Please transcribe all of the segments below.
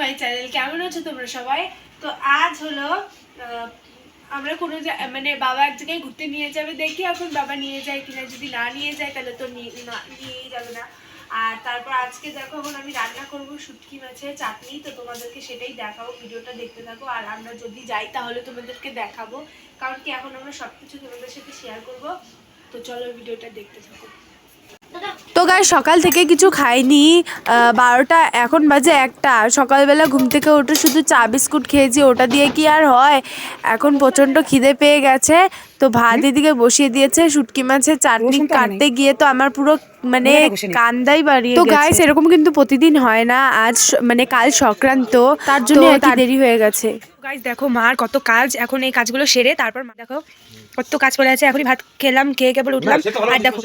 My channel কেমন আছো তোমরা সবাই? তো আজ হলো আমরা কোনো মানে বাবা এক জায়গায় ঘুরতে নিয়ে যাবে দেখি এখন বাবা নিয়ে যায় কিনা। যদি না নিয়ে যায়, তাহলে তো নিয়েই যাবে না। আর তারপর আজকে দেখো, এখন আমি রান্না করব শুটকি মাছের চাটনি। তো তোমাদেরকে সেটাই দেখাবো, ভিডিওটা দেখতে থাকো। আর আমরা যদি যাই, তাহলে তোমাদেরকে দেখাবো। কারণ কি, এখন আমরা সব কিছু তোমাদের সাথে শেয়ার করব। তো চলো, ভিডিওটা দেখতে থাকো। গাই সকাল থেকে কিছু খাইনি বারোটা, এখন বাজে একটা। সকালবেলা ঘুম থেকে উঠে শুধু চা বিস্কুট খেয়েছি, ওটা দিয়ে কি আর হয়? এখন প্রচণ্ড খিদে পেয়ে গেছে। তো ভাত এদিকে বসিয়ে দিয়েছে শুটকি মাছের চাটনি কাটতে গিয়ে তো আমার পুরো মানে কান্দাই বাড়িয়ে তো গাইস এরকম কিন্তু প্রতিদিন হয় না। আজ মানে কাল সংক্রান্ত। তার জন্য তো তার- দেরি হয়ে গেছে। গাইজ দেখো মার কত কাজ। এখন এই কাজগুলো সেরে তারপর মা দেখো কত কাজ পড়ে আছে। এখনই ভাত খেলাম খেয়ে কেবল উঠলাম। আর দেখো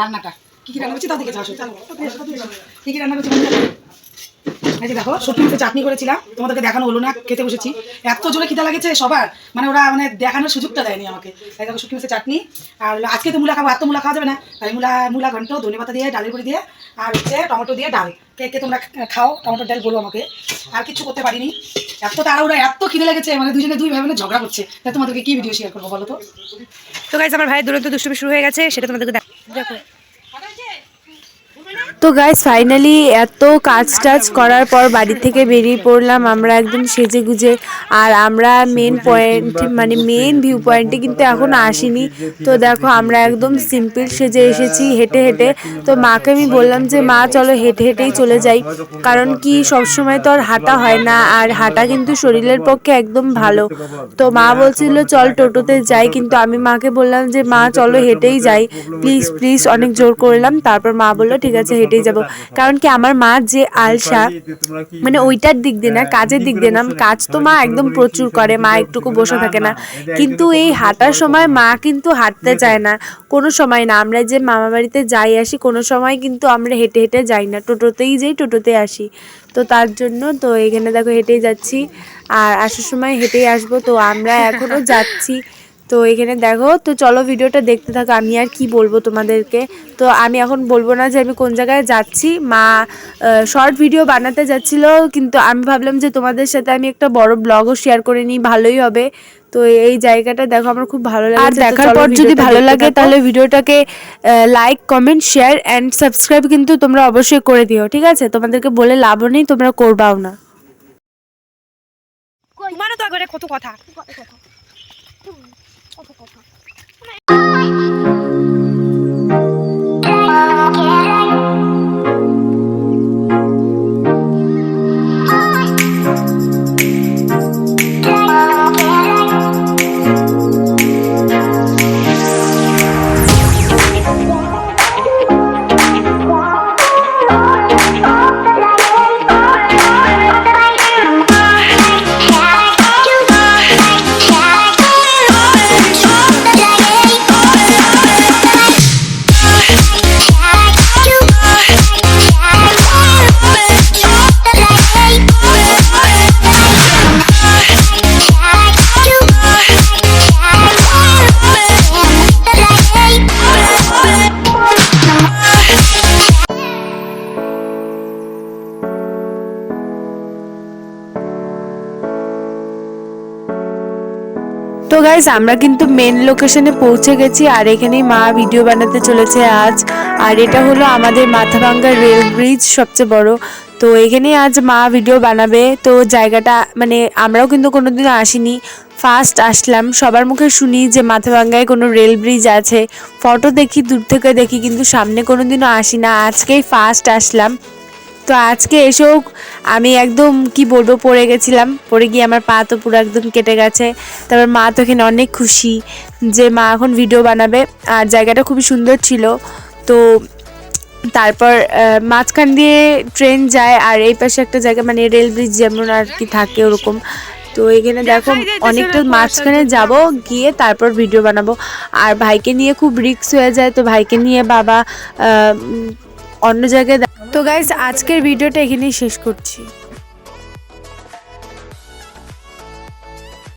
রান্নাটা। কি কি রান্না করছি তাড়াতাড়ি এসো, তাড়াতাড়ি এসো। কি কি রান্না করছি তো? এই যে দেখো, সত্যি মাছের চাটনি করেছিলাম, তোমাদেরকে দেখানো হলো না, খেতে বসেছি। এত জোরে খিদা লাগেছে সবার মানে ওরা মানে দেখানোর সুযোগটা দেয়নি আমাকে। তাই দেখো মাছের চাটনি, আর আজকে তো মূলা খাব এত মূলা খাওয়া যাবে না। তাই মূলা মূলা ঘন্ট, ধনে পাতা দিয়ে, ডালের বড়ি দিয়ে, আর হচ্ছে টমেটো দিয়ে ডাল। কে কে তোমরা খাও টমেটো ডাল বলো আমাকে। আর কিছু করতে পারিনি। এত তাড়াহুড়া, এত খিদে লেগেছে মানে দুজনে দুই ভাই মানে ঝগড়া করছে। তাই তোমাদেরকে কি ভিডিও শেয়ার করব বলো তো? তো গাইজ আমার ভাইয়ের দুরন্ত দুষ্টুমি শুরু হয়ে গেছে, সেটা তোমাদেরকে দেখো তো গাইস ফাইনালি এত কাজ টাজ করার পর বাড়ি থেকে বেরিয়ে পড়লাম। আমরা একদম সেজে গুজে আর আমরা মেন পয়েন্ট মানে মেন ভিউ পয়েন্টে কিন্তু এখন আসিনি। তো দেখো আমরা একদম সিম্পল সেজে এসেছি হেঁটে হেঁটে। তো মাকে আমি বললাম যে মা চলো হেঁটে হেঁটেই চলে যাই। কারণ কি সবসময় তো আর হাঁটা হয় না। আর হাঁটা কিন্তু শরীরের পক্ষে একদম ভালো। তো মা বলছিল চল টোটোতে যাই। কিন্তু আমি মাকে বললাম যে মা চলো হেঁটেই যাই। প্লিজ প্লিজ অনেক জোর করলাম। তারপর মা বলল ঠিক আছে হেঁটেই যাব। কারণ কি আমার মা যে আলসা মানে ওইটার দিক দিয়ে না কাজের দিক দিয়ে না কাজ তো মা একদম প্রচুর করে মা একটুকু বসে থাকে না। কিন্তু এই হাঁটার সময় মা কিন্তু হাঁটতে চায় না। কোনো সময় না আমরা যে মামা বাড়িতে যাই আসি কোনো সময় কিন্তু আমরা হেঁটে হেঁটে যাই না টোটোতেই যাই টোটোতে আসি। তো তার জন্য তো এখানে দেখো হেঁটেই যাচ্ছি আর আসার সময় হেঁটেই আসব। তো আমরা এখনও যাচ্ছি। তো এখানে দেখো তো চলো ভিডিওটা দেখতে থাকো আমি আর কি বলব তোমাদেরকে। তো আমি এখন বলব না যে আমি কোন জায়গায় যাচ্ছি। মা শর্ট ভিডিও বানাতে যাচ্ছিল কিন্তু আমি ভাবলাম যে তোমাদের সাথে আমি একটা বড় ব্লগও শেয়ার করে নিই ভালোই হবে। তো এই জায়গাটা দেখো আমার খুব ভালো লাগে আর দেখার পর যদি ভালো লাগে তাহলে ভিডিওটাকে like comment share and subscribe কিন্তু তোমরা অবশ্যই করে দিও ঠিক আছে? তোমাদেরকে বলে লাভও নেই তোমরা করবাও না। তোমারও তো একবারে কত কথা। গাইজ আমরা কিন্তু মেন লোকেশনে পৌঁছে গেছি আর এখানেই মা ভিডিও বানাতে চলেছে আজ। আর এটা হলো আমাদের মাথাভাঙ্গা রেল ব্রিজ সবচেয়ে বড়। তো এখানেই আজ মা ভিডিও বানাবে। তো জায়গাটা মানে আমরাও কিন্তু কোনোদিনও আসিনি। ফার্স্ট আসলাম। সবার মুখে শুনি যে মাথাভাঙ্গায় কোনো রেল ব্রিজ আছে। ফটো দেখি, দূর থেকে দেখি, কিন্তু সামনে কোনোদিনও আসি না আজকেই ফার্স্ট আসলাম। তো আজকে এসেও আমি একদম কি বলব পড়ে গেছিলাম। পড়ে গিয়ে আমার পা তো পুরো একদম কেটে গেছে। তারপর মা তো এখানে অনেক খুশি যে মা এখন ভিডিও বানাবে। আর জায়গাটা খুবই সুন্দর ছিল। তো তারপর মাঝখান দিয়ে ট্রেন যায় আর এই পাশে একটা জায়গা মানে রেল ব্রিজ যেমন আর কি থাকে ওরকম। তো এখানে দেখো অনেকটা মাঝখানে যাব গিয়ে তারপর ভিডিও বানাবো। আর ভাইকে নিয়ে খুব রিস্ক হয়ে যায়। তো ভাইকে নিয়ে বাবা অন্য জায়গায় তো গাইজ আজকের ভিডিওটা এখানেই শেষ করছি।